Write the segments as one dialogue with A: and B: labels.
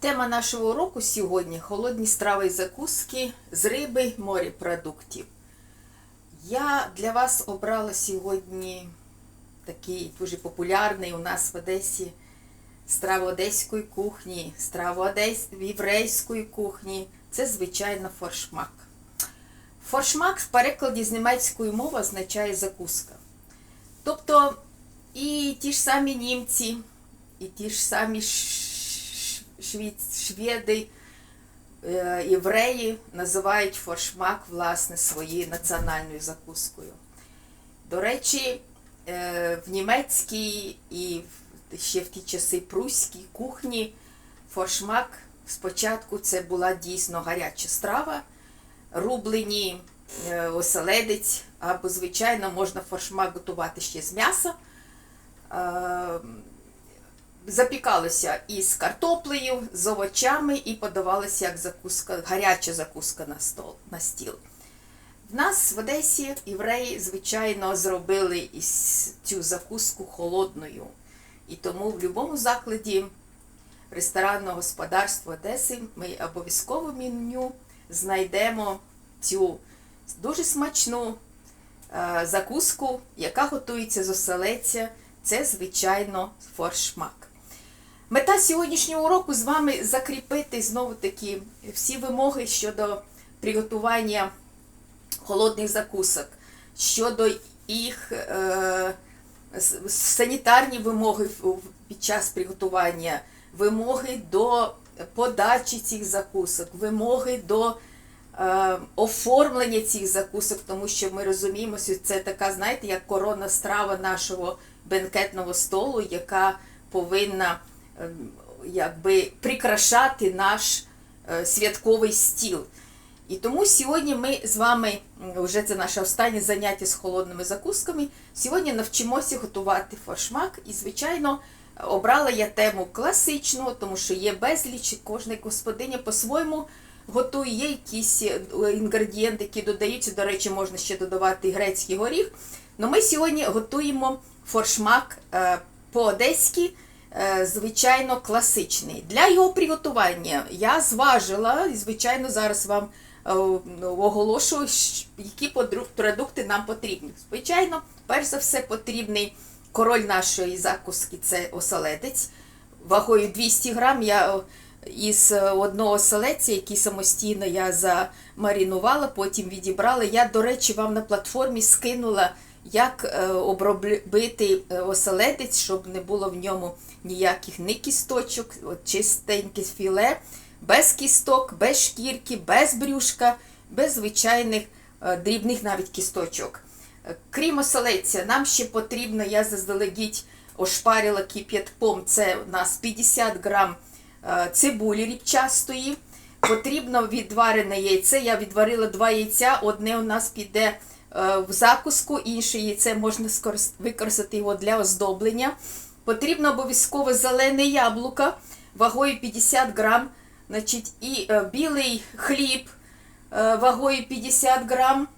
A: Тема нашого уроку сьогодні холодні страви і закуски з риби морепродуктів. Я для вас обрала сьогодні такий дуже популярний у нас в Одесі страву одеської кухні, страву одесь... єврейської кухні. Це, звичайно, форшмак. Форшмак в перекладі з німецької мови означає закуска. Тобто і ті ж самі німці, і ті ж самі ш- швіц- шведи, е, євреї називають форшмак власне своєю національною закускою. До речі, е, в німецькій і ще в ті часи пруській кухні форшмак спочатку це була дійсно гаряча страва, рублені е, оселедець, або, звичайно, можна форшмак готувати ще з м'яса. Запікалося із картоплею, з овочами і подавалося як закуска, гаряча закуска на, стол, на стіл. В нас в Одесі євреї, звичайно, зробили із цю закуску холодною. І тому в будь-якому закладі ресторанного господарства Одеси ми обов'язково меню знайдемо цю дуже смачну е, закуску, яка готується з оселедця. Це, звичайно, форшмак. Мета сьогоднішнього уроку з вами закріпити знову таки всі вимоги щодо приготування холодних закусок, щодо їх е, санітарні вимоги під час приготування, вимоги до подачі цих закусок, вимоги до е, оформлення цих закусок, тому що ми розуміємо, що це така, знаєте, як коронна страва нашого бенкетного столу, яка повинна якби прикрашати наш е, святковий стіл. І тому сьогодні ми з вами, вже це наше останнє заняття з холодними закусками. Сьогодні навчимося готувати форшмак. І, звичайно, обрала я тему класичну, тому що є безліч, кожна господиня по-своєму готує є якісь е, інгредієнти, які додаються. До речі, можна ще додавати грецький горіх. Но ми сьогодні готуємо форшмак е, по-одеськи, звичайно, класичний. Для його приготування я зважила, і, звичайно, зараз вам е, оголошую, які продукти нам потрібні. Звичайно, перш за все потрібний король нашої закуски це оселедець. Вагою 200 грам я е, із е, одного оселедця, який самостійно я замаринувала, потім відібрала. Я, до речі, вам на платформі скинула, як е, обробити е, оселедець, щоб не було в ньому ніяких ні кісточок, чистеньке філе, без кісток, без шкірки, без брюшка, без звичайних е, дрібних навіть кісточок. Крім оселедця, нам ще потрібно, я заздалегідь ошпарила кип'ятком, це у нас 50 грам цибулі ріпчастої. Потрібно відварене яйце. Я відварила два яйця. Одне у нас піде в закуску, інше яйце можна використати його для оздоблення. Потрібно обов'язково зелене яблуко вагою 50 грам. Значить, і е, білий хліб е, вагою 50 грам.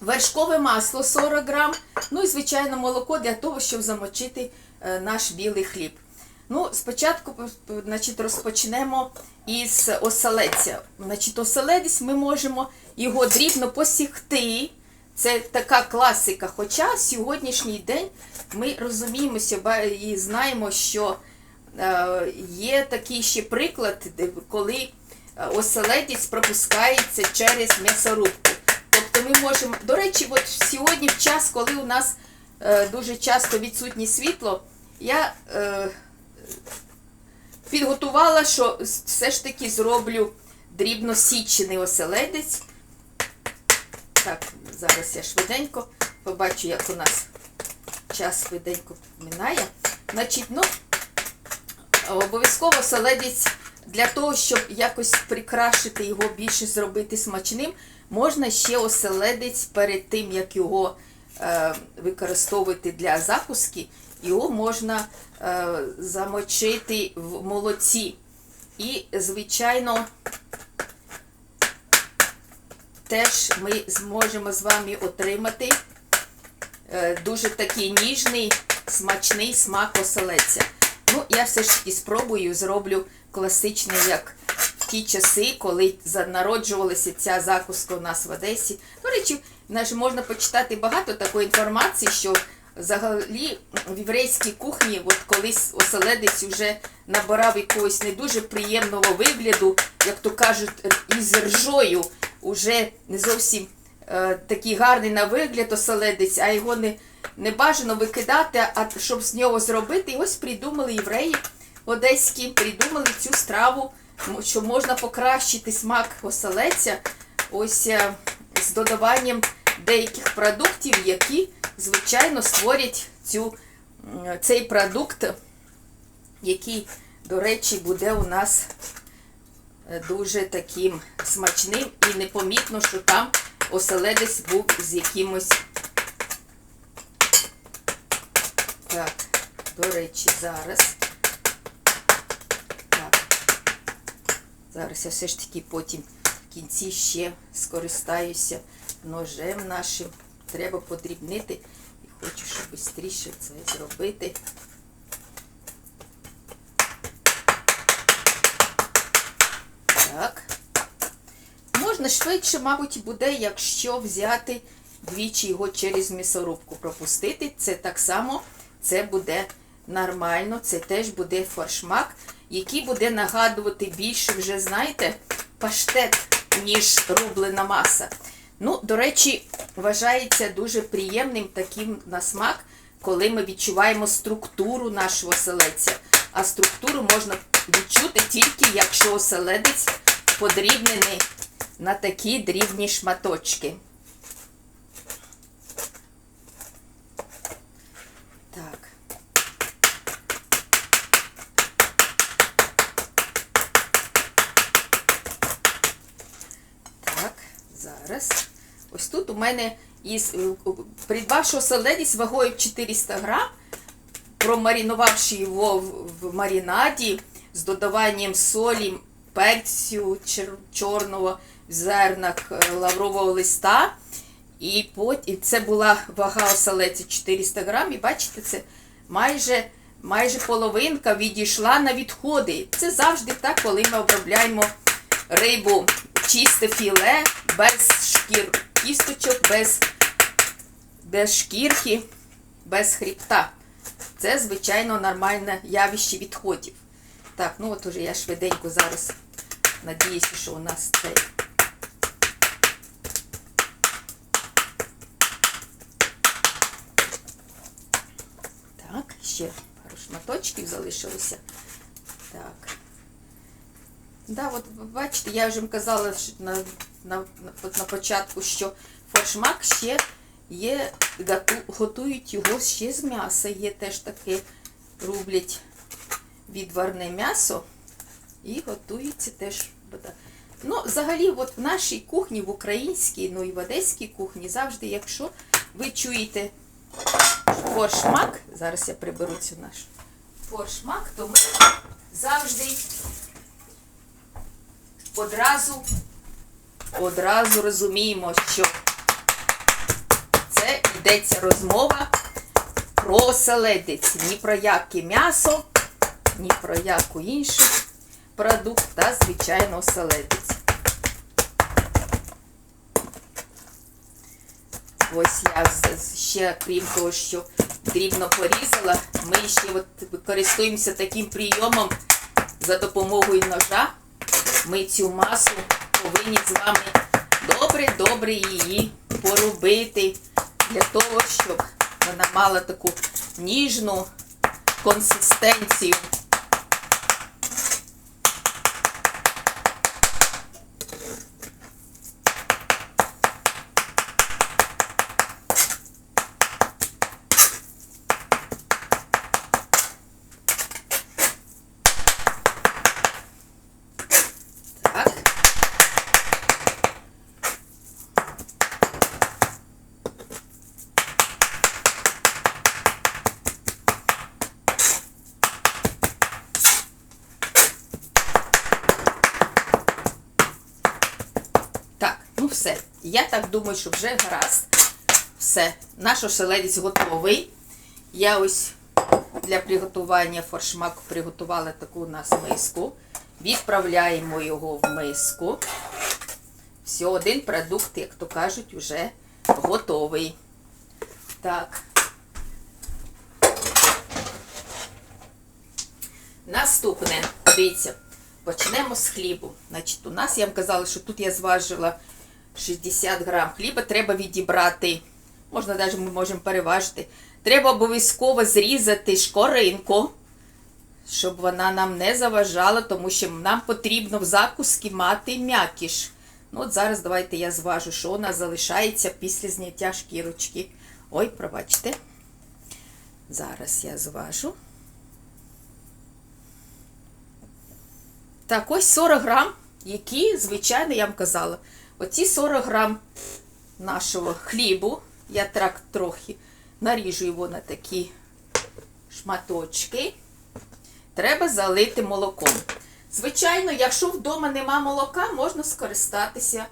A: Вершкове масло 40 грам, ну і звичайно молоко для того, щоб замочити е, наш білий хліб. Ну, спочатку значить, розпочнемо із оселедця. Значить, оселедець ми можемо його дрібно посікти. Це така класика. Хоча сьогоднішній день ми розуміємося ба- і знаємо, що е, є такий ще приклад, коли е, оселедець пропускається через м'ясорубку. Тобто ми можемо. До речі, от сьогодні, в час, коли у нас е, дуже часто відсутнє світло, я підготувала, що все ж таки зроблю дрібно січений оселедець. Так, зараз я швиденько побачу, як у нас час швиденько минає. Значить, ну, обов'язково оселедець для того, щоб якось прикрашити його більше зробити смачним, можна ще оселедець перед тим, як його е, використовувати для закуски, його можна е, замочити в молоці. І, звичайно, теж ми зможемо з вами отримати е, дуже такий ніжний, смачний смак оселедця. Ну, я все ж таки спробую, зроблю класичний, як в ті часи, коли народжувалася ця закуска у нас в Одесі. До речі, можна почитати багато такої інформації, що взагалі в єврейській кухні, от колись оселедець вже набирав якогось не дуже приємного вигляду, як то кажуть, із ржою, уже не зовсім е, такий гарний на вигляд оселедець, а його не, не бажано викидати, а щоб з нього зробити. І ось придумали євреї одеські, придумали цю страву, що можна покращити смак оселедця ось е, з додаванням деяких продуктів, які, звичайно, створять цю, цей продукт, який, до речі, буде у нас дуже таким смачним і непомітно, що там оселедець був з якимось. Так, до речі, зараз. Так. Зараз я все ж таки потім в кінці ще скористаюся ножем нашим. Треба подрібнити. І хочу, щоб швидше це зробити. Так. Можна швидше, мабуть, буде, якщо взяти двічі його через м'ясорубку пропустити. Це так само, це буде нормально, це теж буде форшмак, який буде нагадувати більше, вже, знаєте, паштет, ніж рублена маса. Ну, до речі, вважається дуже приємним таким на смак, коли ми відчуваємо структуру нашого оселедця. А структуру можна відчути тільки, якщо оселедець подрібнений на такі дрібні шматочки. Так. Так, зараз. Ось тут у мене із е, придбавши оселедець вагою 400 грам, промаринувавши його в, маринаді з додаванням солі, перцю чорного зернах е, лаврового листа. І це була вага оселедця 400 грам. І бачите, це майже, майже половинка відійшла на відходи. Це завжди так, коли ми обробляємо рибу чисте філе, без шкір кісточок, без, без шкірки, без хребта. Це, звичайно, нормальне явище відходів. Так, ну от уже я швиденько зараз надіюся, що у нас цей. Так, ще пару шматочків залишилося. Так. Да, от бачите, я вже казала на, на, на, початку, що форшмак ще є, готують його ще з м'яса. Є теж таке, рублять відварне м'ясо і готується теж. Ну, взагалі, от в нашій кухні, в українській, ну і в одеській кухні, завжди, якщо ви чуєте форшмак, зараз я приберу цю нашу. Форшмак, то ми завжди одразу, одразу розуміємо, що це йдеться розмова про оселедець, ні про яке м'ясо, ні про яку іншу продукт та, звичайно, оселедець. Ось я ще, крім того, що дрібно порізала, ми ще от користуємося таким прийомом за допомогою ножа. Ми цю масу повинні з вами добре-добре її порубити для того, щоб вона мала таку ніжну консистенцію. Так. Так, ну все. Я так думаю, що вже гаразд. Все. Наш оселедець готовий. Я ось для приготування форшмаку приготувала таку у нас миску. Відправляємо його в миску. Все, один продукт, як то кажуть, вже готовий. Так. Наступне, дивіться, почнемо з хлібу. Значить, у нас я вам казала, що тут я зважила 60 грам хліба, треба відібрати, можна навіть ми можемо переважити. Треба обов'язково зрізати шкоринку, щоб вона нам не заважала, тому що нам потрібно в закуски мати м'якіш. Ну, от зараз давайте я зважу, що у нас залишається після зняття шкірочки. Ой, пробачте. Зараз я зважу. Так, ось 40 грам, які, звичайно, я вам казала. Оці 40 грам нашого хлібу, я так трохи наріжу його на такі шматочки. Треба залити молоком. Звичайно, якщо вдома нема молока, можна скористатися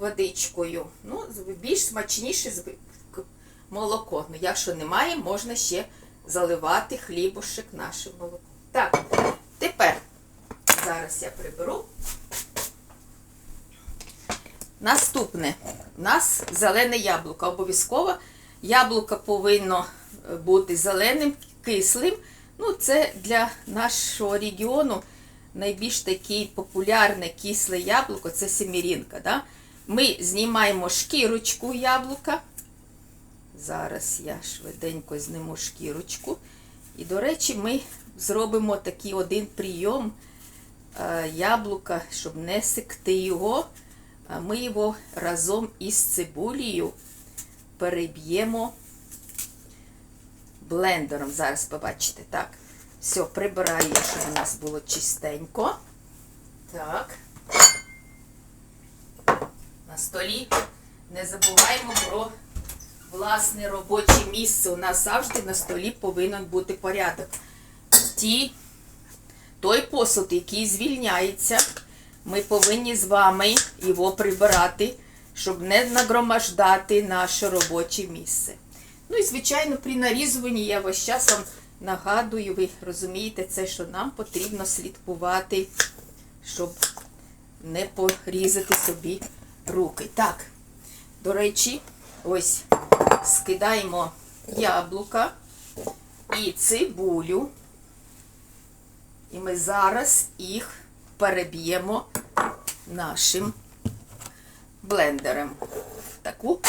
A: водичкою. Ну, більш смачніше молоко. Ну, якщо немає, можна ще заливати хлібушек нашим молоком. Так, тепер зараз я приберу. Наступне. У нас зелене яблуко. Обов'язково яблуко повинно е, бути зеленим, кислим. Ну, це для нашого регіону найбільш таке популярне кисле яблуко це семірінка. Да? Ми знімаємо шкірочку яблука. Зараз я швиденько зніму шкірочку. І, до речі, ми зробимо такий один прийом е, яблука, щоб не секти його. Ми його разом із цибулею переб'ємо блендером. Зараз побачите. Так, все, прибираю, щоб у нас було чистенько. Так. На столі не забуваємо про власне робоче місце. У нас завжди на столі повинен бути порядок. Ті, той посуд, який звільняється, ми повинні з вами його прибирати, щоб не нагромаждати наше робоче місце. Ну і, звичайно, при нарізуванні я весь час нагадую, ви розумієте це, що нам потрібно слідкувати, щоб не порізати собі руки. Так, до речі, ось скидаємо яблука і цибулю. І ми зараз їх переб'ємо нашим блендером. Таку.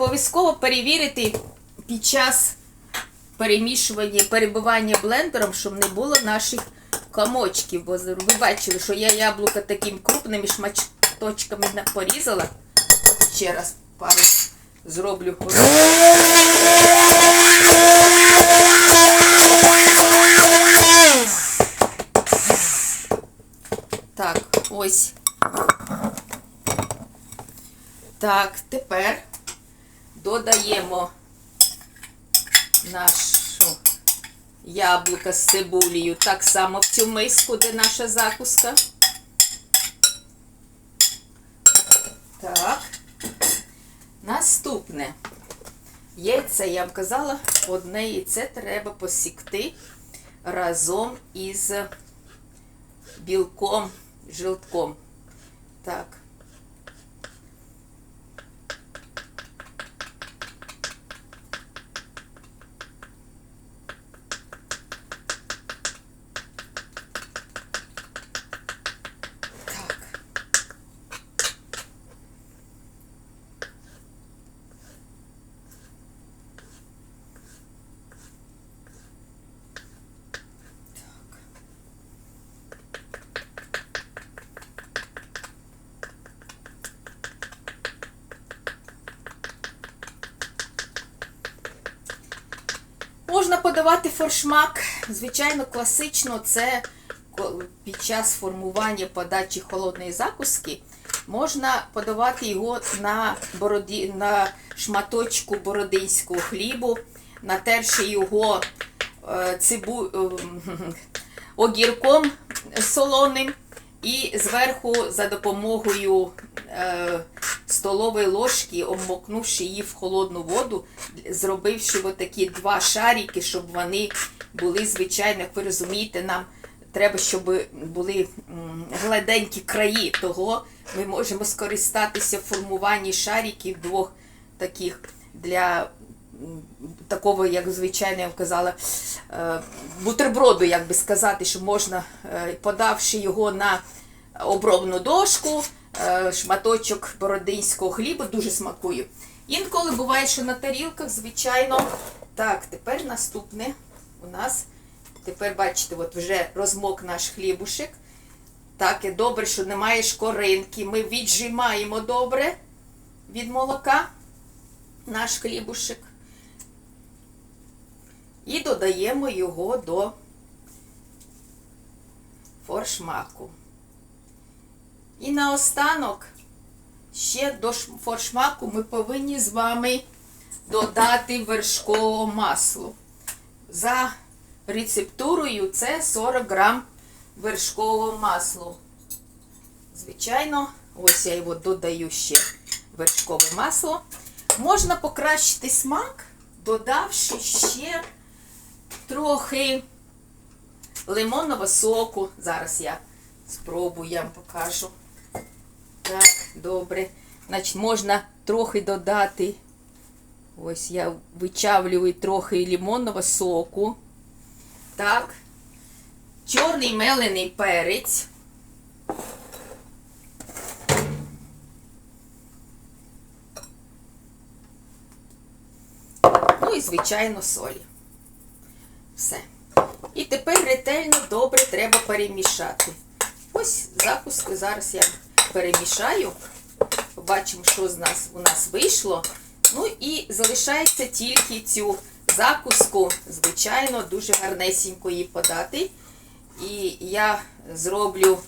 A: Обов'язково перевірити під час перемішування, перебивання блендером, щоб не було наших комочків. Бо ви бачили, що я яблука такими крупними шматочками порізала. Ще раз пару зроблю. Так, ось. Так, тепер додаємо нашу яблука з цибулею так само в цю миску, де наша закуска. Так. Наступне. Яйце, я вам казала, одне яйце треба посікти разом із білком, жилтком. Так. Можна подавати форшмак? Звичайно, класично це під час формування подачі холодної закуски можна подавати його на, бороді, на шматочку бородинського хлібу, натерши його е, цибу, ем, огірком солоним і зверху за допомогою е, столової ложки, обмокнувши її в холодну воду, зробивши отакі два шарики, щоб вони були, звичайно, як ви розумієте, нам треба, щоб були гладенькі краї. Того ми можемо скористатися в формуванні шариків двох таких для такого, як звичайно я вам казала, е, бутерброду, як би сказати, що можна, е, подавши його на обробну дошку, шматочок бородинського хліба, дуже смакую. Інколи буває, що на тарілках, звичайно. Так, тепер наступне у нас. Тепер бачите, от вже розмок наш хлібушек. Так, і добре, що немає шкоринки. Ми віджимаємо добре від молока наш хлібушек. І додаємо його до форшмаку. І наостанок, ще до форшмаку ми повинні з вами додати вершкового масло. За рецептурою це 40 грам вершкового масла. Звичайно, ось я його додаю ще вершкове масло. Можна покращити смак, додавши ще трохи лимонного соку. Зараз я спробую, я вам покажу. Так, добре. Значить, можна трохи додати. Ось я вичавлюю трохи лимонного соку. Так. Чорний мелений перець. Ну і, звичайно, солі. Все. І тепер ретельно добре треба перемішати. Ось закуску зараз я перемішаю. Побачимо, що з нас у нас вийшло. Ну і залишається тільки цю закуску, звичайно, дуже гарнесенько її подати. І я зроблю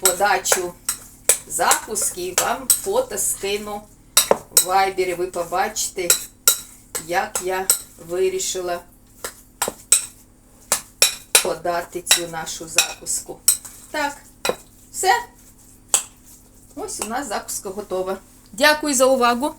A: подачу закуски і вам фото скину в вайбері. Ви побачите, як я вирішила подати цю нашу закуску. Так, все. Ось у нас закуска готова. Дякую за увагу.